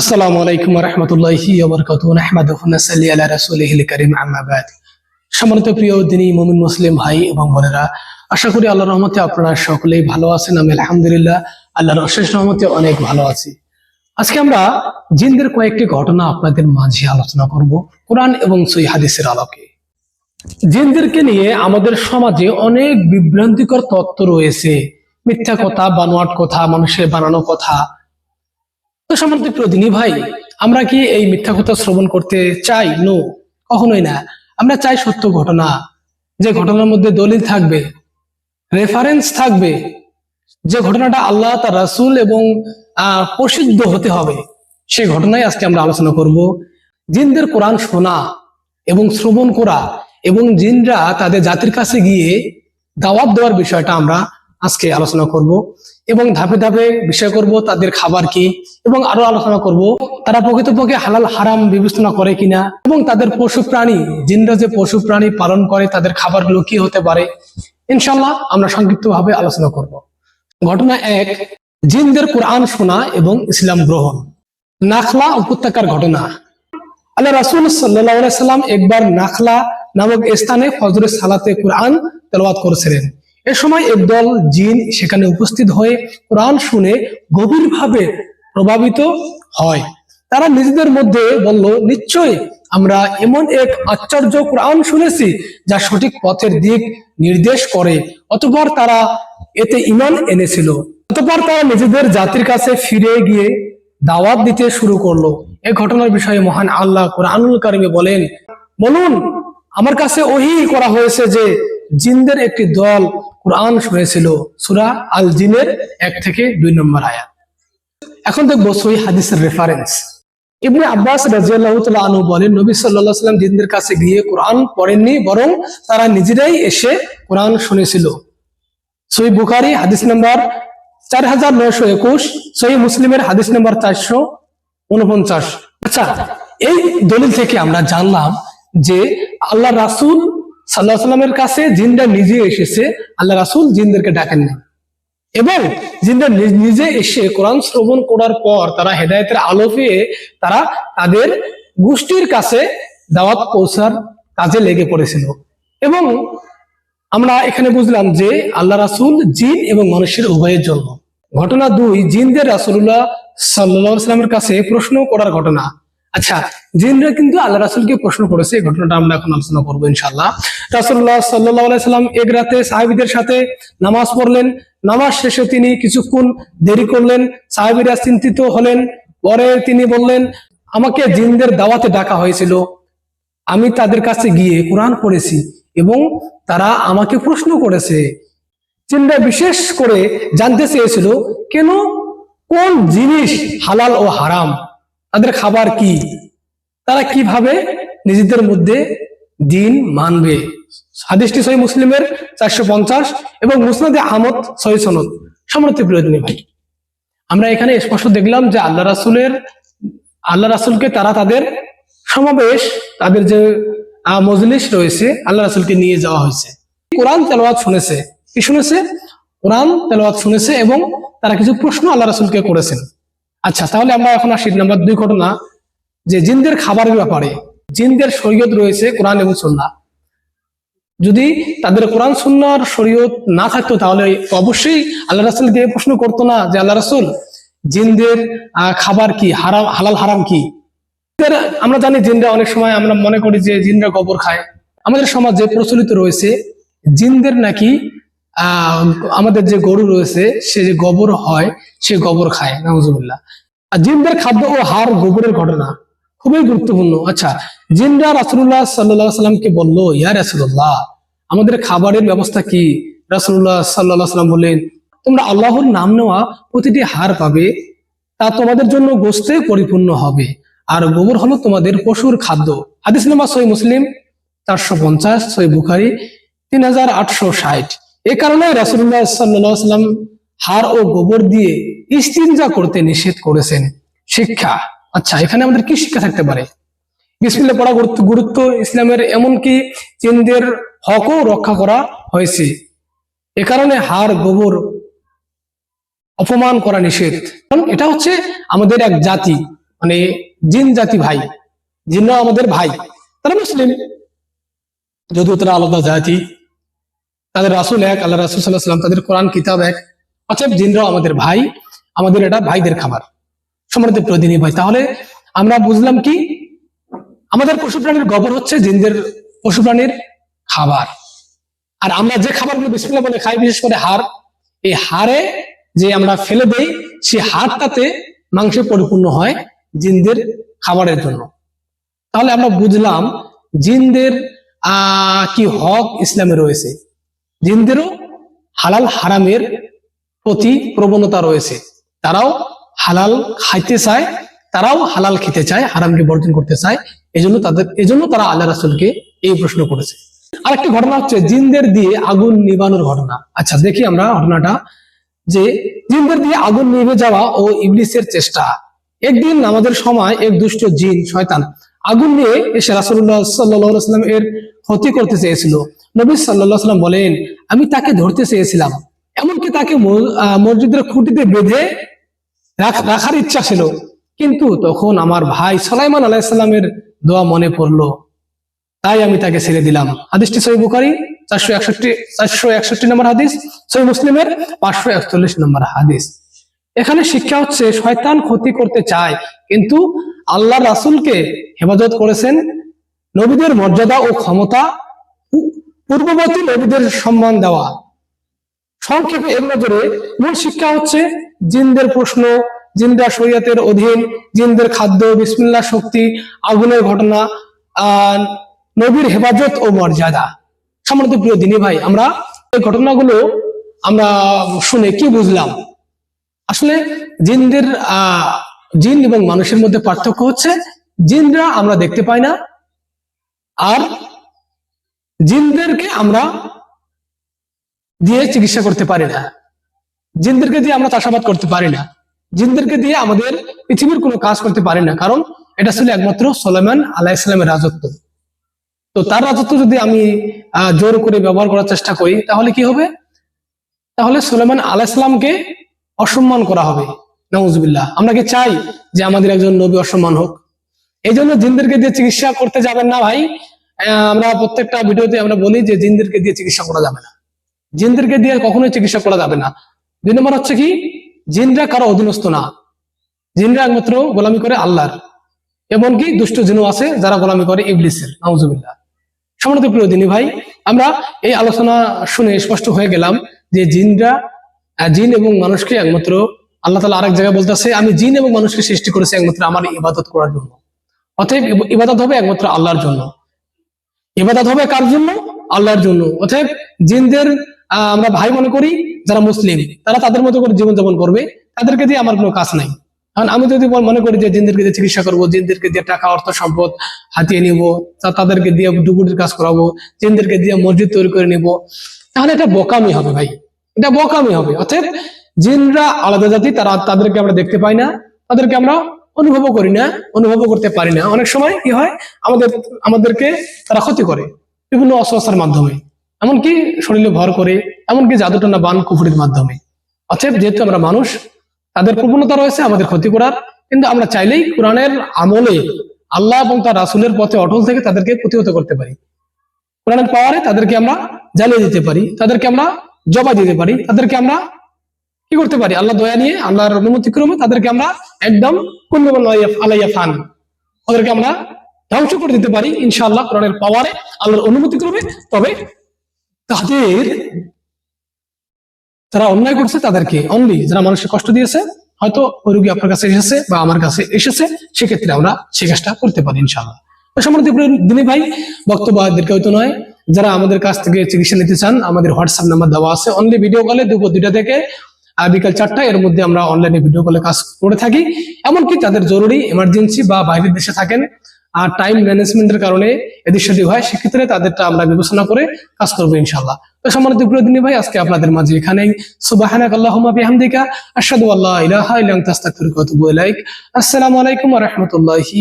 আসসালামু আলাইকুম রহমতুল্লাহি নাহমাদুহুনাসাল্লি আলা রাসূলিহিল কারীম, আম্মা বাদ। সম্মানিত প্রিয় দিনী মুমিন মুসলিম ভাই এবং বোনেরা, আশা করি আল্লাহর রহমতে আপনারা সকলেই ভালো আছেন, আমি আলহামদুলিল্লাহ, আল্লাহর অশেষ রহমতে অনেক ভালো আছি। আজকে আমরা জিনদের কয়েকটি ঘটনা আপনাদের মাঝে আলোচনা করব, কোরআন এবং সই হাদিসের আলোকে। জিনদেরকে নিয়ে আমাদের সমাজে অনেক বিভ্রান্তিকর তত্ত্ব রয়েছে। মিথ্যা কথা, বানোয়াট কথা, মানুষের বানানো কথা তো সম্মানিত প্রদিনী ভাই, আমরা কি এই মিথ্যা কথা শ্রবণ করতে চাই? নো কখনোই না। আমরা চাই সত্য ঘটনা, যে ঘটনার মধ্যে দলিল থাকবে রেফারেন্স থাকবে, যে ঘটনাটা আল্লাহ, তার রাসূল এবং প্রসিদ্ধ হতে হবে, সেই ঘটনাই আজকে আমরা আলোচনা করব। জিনদের কোরআন শোনা এবং শ্রবণ করা এবং জিনরা তাদের জাতির কাছে গিয়ে দাওয়াত দেওয়ার বিষয়টা আমরা আজকে আলোচনা করব এবং ধাপে ধাপে বিষয় করব তাদের খাবার কি এবং আরও আলোচনা করব তারা প্রকৃতপক্ষে হালাল, হারাম বিবেচনা করে কিনা এবং তাদের পশু প্রাণী, জিনরা যে পশু প্রাণী পালন করে তাদের খাবারগুলো কি হতে পারে ইনশাল্লাহ আমরা সংক্ষিপ্তভাবে আলোচনা করব। ঘটনা এক, জিনদের কোরআন শোনা এবং ইসলাম গ্রহণ। নাখলা উপত্যকার ঘটনা। আল্লাহ রাসুল সাল্লাহ সাল্লাম একবার নাখলা নামক স্থানে ফজরের সালাতে কোরআন তেলাওয়াত করেছিলেন। এ সময় একদল জিন সেখানে উপস্থিত হয়ে কোরআন শুনে গভীরভাবে প্রভাবিত হয়। তারা নিজেদের মধ্যে বলল নিশ্চয় আমরা এমন এক আশ্চর্য কোরআন শুনেছি যা সঠিক পথের দিক নির্দেশ করে। অতঃপর তারা এতে ইমান এনেছিল। অতপর তারা নিজেদের জাতির কাছে ফিরে গিয়ে দাওয়াত দিতে শুরু করল। এই ঘটনার বিষয়ে মহান আল্লাহ কোরআনুল কারিমে বলেন, বলুন, আমার কাছে ওহি করা হয়েছে যে জিনদের একটি দল কোরআন শুনেছিল, সুরা আল জিনের এক থেকে দুই নম্বর আয়াত। এখন দেখব সই হাদিসের রেফারেন্স ইবনে আব্বাস রাজিয়াল্লাহু তাআলা আনহু বলেন, নবী সাল্লাল্লাহু সাল্লাম জিনদের কাছে গিয়ে কোরআন পড়েননি, বরং তারা নিজেরাই এসে কোরআন শুনেছিল। সই বুখারী হাদিস নাম্বার চার হাজার নয়শো একুশ সই মুসলিমের হাদিস নাম্বার চারশো উনপঞ্চাশ। আচ্ছা এই দলিল থেকে আমরা জানলাম যে আল্লাহ রাসূল সাল্লাহ সাল্লামের কাছে জিনরা নিজে এসেছে, আল্লাহ রাসুল জিনদেরকে ডাকেন না এবং জিনরা নিজ- এসে কোরআন শ্রবণ করার পর তারা হেদায়েতের আলো পেয়ে তারা তাদের গোষ্ঠীর কাছে দাওয়াত পৌঁছার কাজে লেগে পড়েছিল। এবং আমরা এখানে বুঝলাম যে আল্লাহ রাসূল জিন এবং মানুষের উভয়ের জন্য। ঘটনা দুই, জিনদের রাসূলুল্লাহ সাল্লাহ সাল্লামের কাছে প্রশ্ন করার ঘটনা। আচ্ছা জিনরা কিন্তু আল্লাহ রাসূলকে প্রশ্ন করেছে, এই ঘটনাটা আমরা এখন আলোচনা করব ইনশাল্লাহ রাসূলুল্লাহ সাল্লাহ সাল্লাম এক রাতে সাহাবিদের সাথে নামাজ পড়লেন। নামাজ শেষে তিনি কিছুক্ষণ দেরি করলেন। সাহাবিরা চিন্তিত হলেন। পরে তিনি বললেন, আমাকে জিনদের দাওয়াতে ডাকা হয়েছিল। আমি তাদের কাছে গিয়ে কোরআন পড়েছি এবং তারা আমাকে প্রশ্ন করেছে। চিন্তা বিশেষ করে জানতে চেয়েছিল, কেন কোন জিনিস হালাল ও হারাম? তাদের খাবার কি? তারা কীভাবে নিজেদের মধ্যে দিন মানবে? হাদিসটি সহি মুসলিমের চারশো পঞ্চাশ এবং মুসনাদে আহমদ সহি সনদ। সমর্থ প্রিয়দিনী ভাই, আমরা এখানে স্পষ্ট দেখলাম যে আল্লাহ রাসুলের, আল্লাহ রাসুলকে তারা তাদের সমাবেশ, তাদের যে মজলিস রয়েছে, আল্লাহ রাসুলকে নিয়ে যাওয়া হয়েছে। কোরআন তেলাওয়াত শুনেছে। কি শুনেছে? কোরআন তেলাওয়াত শুনেছে এবং তারা কিছু প্রশ্ন আল্লাহ রাসুলকে করেছেন। আচ্ছা তাহলে আমরা এখন আসি নাম্বার দুই ঘটনা, যে জিনদের খাবারের ব্যাপারে। জিনদের শরীয়ত রয়েছে কোরআন এবং সুন্নাহ যদি তাদের কোরআন, সুন্নার শরীয়ত না থাকতো, তাহলে অবশ্যই আল্লাহ রাসুলকে এই প্রশ্ন করতো না যে, আল্লাহ রাসুল, জিনদের খাবার কি? হারাম, হালাল হারাম কি? আমরা জানি জিনরা অনেক সময় আমরা মনে করি যে জিনরা গোবর খায়। আমাদের সমাজে প্রচলিত রয়েছে, জিনদের নাকি আমাদের যে গরু রয়েছে, সে যে গোবর হয়, সে গোবর খায়, নাউজুবিল্লাহ। আর জিনদের খাদ্য ও হার গোবরের ঘটনা খুবই গুরুত্বপূর্ণ। আচ্ছা জিনরা রাসুল্লাহ সাল্লাহ সাল্লামকে বলল, ইয়া রাসুল্লাহ আমাদের খাবারের ব্যবস্থা কি? রাসুল্লাহ সাল্লাহ সাল্লাম বললেন, তোমরা আল্লাহর নাম নেওয়া প্রতিটি হার পাবে, তা তোমাদের জন্য গোস্তে পরিপূর্ণ হবে। আর গোবর হলো তোমাদের পশুর খাদ্য। হাদিস নাম্বার সই মুসলিম, চারশো পঞ্চাশ সই বুখারি, তিন হাজার আটশো ষাট। এ কারণে রাসুল্লাহ সাল্লাম হার ও গোবর দিয়ে ইস্তিনজা করতে নিষেধ করেছেন। শিক্ষা। আচ্ছা এখানে আমাদের কি শিক্ষা থাকতে পারে? বিসমিল্লা পড়া গুরুত্ব ইসলামের এমনকি চিনদের হকও রক্ষা করা হয়েছে। এ কারণে হার গোবর অপমান করা নিষেধ। কারণ এটা হচ্ছে আমাদের এক জাতি মানে জিন জাতি ভাই জিনরাও আমাদের ভাই। তারা মুসলিম। যদিও তারা আলাদা জাতি তাদের রাসুল এক আল্লাহ রাসুল সাল্লাহ সাল্লাম তাদের কোরআন, কিতাব এক। অতএব জিনরাও আমাদের ভাই, আমাদের এটা ভাইদের খাবার সম্মানিত প্রতিনিধি ভাই। তাহলে আমরা বুঝলাম কি, আমাদের পশু প্রাণীর গোবর হচ্ছে জিনদের পশু প্রাণীর খাবার। আর আমরা যে খাবারগুলো বিসমিল্লাহ বলে খাই, বিশেষ করে হাড়, এই হাড়ে যে আমরা ফেলে দেই সেই হাড়টাতে মাংসে পরিপূর্ণ হয় জিনদের খাবারের জন্য। তাহলে আমরা বুঝলাম জিনদের, আহ, কি হক ইসলামে রয়েছে। জিনদেরও হালাল হারামের প্রতি প্রবণতা রয়েছে। তারাও হালাল খাইতে চায়, তারাও হালাল খেতে চায়, হারামকে বর্জন করতে চায়। এজন্য তাদের, এজন্য তারা আল্লাহ রাসুলকে এই প্রশ্ন করেছে। আরেকটি ঘটনা হচ্ছে জিনদের দিয়ে আগুন নিবানোর ঘটনা। আচ্ছা দেখি আমরা ঘটনাটা। যে জিনদের দিয়ে আগুন নিভে যাওয়া ও ইবলিসের চেষ্টা। একদিন আমাদের সময় এক দুষ্ট জিন, শয়তান, আগুন নিয়ে এসে রাসুল্লাহ সাল্লাম এর ক্ষতি করতে চেয়েছিল। নবী সাল্লাম বলেন, আমি তাকে ধরতে চেয়েছিলাম। এমনকি তাকে মসজিদের খুঁটিতে বেঁধে রাখার ইচ্ছা ছিল। কিন্তু তখন আমার ভাই সালাইমান আলাইসাল্লামের দোয়া মনে পড়ল। তাই আমি তাকে ছেড়ে দিলাম। হাদিসটি সহি বুখারি, চারশো একষট্টি চারশো একষট্টি নম্বর হাদিস, সহি মুসলিমের পাঁচশো একচল্লিশ নম্বর হাদিস। এখানে শিক্ষা হচ্ছে, শয়তান ক্ষতি করতে চায়, কিন্তু আল্লাহ রাসুলকে হেফাজত করেছেন নবীদের মর্যাদা ও ক্ষমতা পূর্ববর্তী নবীদের সম্মান দেওয়া। সংক্ষেপে এর নজরে মূল শিক্ষা হচ্ছে জিনদের প্রশ্ন, জিনরা শরীয়তের অধীন, জিনদের খাদ্য, বিসমিল্লাহ শক্তি, আগুনের ঘটনা নবীর হেফাজত ও মর্যাদা। সম্মানিত প্রিয় দিনী ভাই, আমরা এই ঘটনাগুলো আমরা শুনে কি বুঝলাম? আসলে জিনদের, আহ, জিন এবং মানুষের মধ্যে পার্থক্য হচ্ছে, জিনরা আমরা দেখতে পাই না আর জিনদেরকে আমরা দিয়ে চিকিৎসা করতে পারি না। জিনদেরকে দিয়ে আমরা চাষাবাদ করতে পারি না। জিনদেরকে দিয়ে আমাদের পৃথিবীর কোনো কাজ করতে পারি না, কারণ এটা ছিল একমাত্র সোলেমান আলাহ ইসলামের রাজত্ব। তো তার রাজত্ব যদি আমি জোর করে ব্যবহার করার চেষ্টা করি, তাহলে কি হবে? তাহলে সোলেমান আলাহ ইসলামকে অসম্মান করা হবে। নজবিল্লাহ আমরা কি চাই যে আমাদের একজন নবী অসম্মান হোক? এই জন্য জিনদেরকে দিয়ে চিকিৎসা করতে যাবেন না ভাই। আমরা প্রত্যেকটা ভিডিওতে আমরা বলি যে জিনদেরকে দিয়ে চিকিৎসা করা যাবে না। জিনদেরকে দিয়ে কখনোই চিকিৎসা করা যাবে না। দুই নম্বর হচ্ছে কি? জিনরা কারও অধীনস্থ না। জিনরা একমাত্র গোলামি করে আল্লাহর। এমনকি দুষ্ট জিনও আছে যারা গোলামি করে ইবলিসের। নাউজুবিল্লাহ। সম্মানিত প্রিয় দিনী ভাই, আমরা এই আলোচনা শুনে স্পষ্ট হয়ে গেলাম যে জিনরা জিন এবং মানুষকে একমাত্র আল্লাহ তালা আরেক জায়গায় বলতেছে, আমি জিন এবং মানুষকে সৃষ্টি করেছি একমাত্র আমার ইবাদত করার জন্য। অতএব ইবাদত হবে একমাত্র আল্লাহর জন্য। ইবাদত হবে কার জন্য? আল্লাহর জন্য। অতএব জিনদের আমরা ভাই মনে করি, যারা মুসলিম, তারা তাদের মতো করে জীবনযাপন করবে। তাদেরকে দিয়ে আমার কোনো কাজ নাই। কারণ আমি যদি মনে করি যে জিনদেরকে দিয়ে চিকিৎসা করব, জিনদেরকে দিয়ে টাকা, অর্থ, সম্পদ হাতিয়ে নিব তাদেরকে দিয়ে ডুবুরির কাজ করাবো, জিনদেরকে দিয়ে মসজিদ তৈরি করে নিব, তাহলে এটা বোকামি হবে ভাই। এটা বোকামি হবে। অতএব জিনরা আলাদা জাতি, তারা তাদেরকে আমরা দেখতে পাই না। তাদেরকে আমরা অনুভবও করি না, অনুভবও করতে পারি না। অনেক সময় কি হয়, আমাদের, আমাদেরকে তারা ক্ষতি করে বিভিন্ন অস্বস্থার মাধ্যমে। এমনকি শরীরে ভর করে, এমনকি জাদুটানা বান কুফুরির মাধ্যমে। অতএব যেহেতু আমরা মানুষ, তাদের প্রবণতা রয়েছে আমাদের ক্ষতি করার, কিন্তু আমরা চাইলেই কোরআনের আমলে আল্লাহ এবং তার রাসুলের পথে অটল থেকে তাদেরকে প্রতিহত করতে পারি। কোরআনের পাওয়ারে তাদেরকে আমরা জ্বালিয়ে দিতে পারি, তাদেরকে আমরা জবা দিতে পারি, তাদেরকে আমরা কি করতে পারি? আল্লাহ দয়া নিয়ে, আল্লাহর অনুমতি ক্রমে তাদেরকে আমরা একদম আলাইয়া ফান। ওদেরকে আমরা ধ্বংস করে দিতে পারি, ইনশাআল্লাহ, কোরআনের পাওয়ারে আল্লাহর অনুমতি ক্রমে। তবে তাদের, যারা অন্যায় করছে তাদেরকে অনলি যারা মানুষকে কষ্ট দিয়েছে, হয়তো ওই রুগী আপনার কাছে এসেছে বা আমার কাছে এসেছে, সেক্ষেত্রে আমরা সে কাজটা করতে পারি, ইনশাআল্লাহ। প্রিয় ভাই, বক্তব্য নয়, যারা আমাদের কাছ থেকে চিকিৎসা নিতে চান, আমাদের হোয়াটসঅ্যাপ নাম্বার দেওয়া আছে। অনলি ভিডিও কলে দুপুর দুইটা থেকে বিকাল চারটা এর মধ্যে আমরা অনলাইনে ভিডিও কলে কাজ করে থাকি। এমনকি যাদের জরুরি এমার্জেন্সি বা বাইরের দেশে থাকেন, আর টাইম ম্যানেজমেন্টের কারণে এদিক সেদিক হয়, সেক্ষেত্রে তাদেরটা আমরা বিবেচনা করে কাজ করব ইনশাল্লাহ তো সম্মানিত প্রিয় দিনী ভাই, আজকে আপনাদের মাঝে এখানেই। সুবাহানাক আল্লাহুম্মা বিহামদিকা, আশহাদু আল্লা আসসালামু আলাইকুম ওয়া রাহমাতুল্লাহি